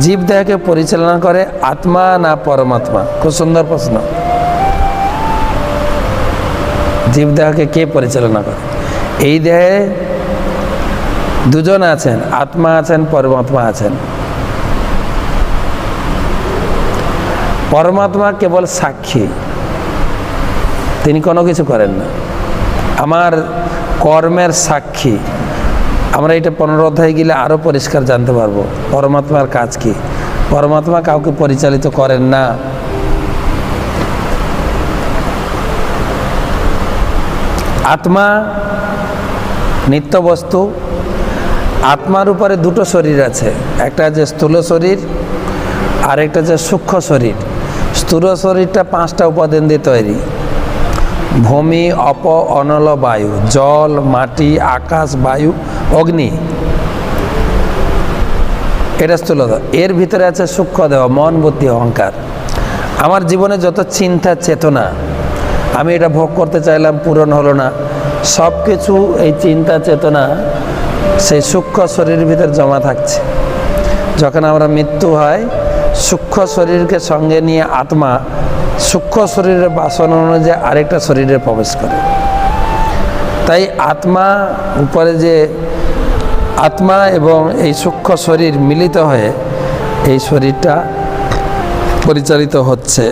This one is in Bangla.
জীব দেহকে পরিচালনা করে আত্মা না পরমাত্মা? খুব সুন্দর প্রশ্ন। জীব দেহকে কে পরিচালনা করে? এই দেহে দুজন আছেন, আত্মা আছেন, পরমাত্মা আছেন। পরমাত্মা কেবল সাক্ষী। তিনি কোনো কিছু করেন না। আমার কর্মের সাক্ষী। আমরা এটা পনেরো অধ্যায় গেলে আরও পরিষ্কার জানতে পারব। পরমাত্মার কাজ কি? পরমাত্মা কাউকে পরিচালিত করেন না। আত্মা নিত্য বস্তু। আত্মার উপরে দুটো শরীর আছে। একটা আছে স্থূল শরীর আর একটা যে সূক্ষ্ম শরীর। স্থূল শরীরটা পাঁচটা উপাদান দিয়ে তৈরি। ভূমি, অপ, অনল বায়ু, জল, মাটি, আকাশ, বায়ু, অগ্নি। এটা স্থূলতা এর ভিতরে আছে সূক্ষ্ম দেহ, মন, বুদ্ধি, অহংকার। আমার জীবনে যত চিন্তা, চেতনা, আমি এটা ভোগ করতে চাইলাম, পূরণ হলো না। সব কিছু এই চিন্তা, চেতনা, সেই সূক্ষ্ম শরীরের ভিতর জমা থাকছে। যখন আমরা মৃত্যু হয়, সূক্ষ্ম শরীরকে সঙ্গে নিয়ে আত্মা সূক্ষ্ম শরীরের বাসন অনুযায়ী আরেকটা শরীরে প্রবেশ করে। তাই আত্মা উপরে যে আত্মা এবং এই সূক্ষ্ম শরীর মিলিত হয়ে এই শরীরটা পরিচালিত হচ্ছে।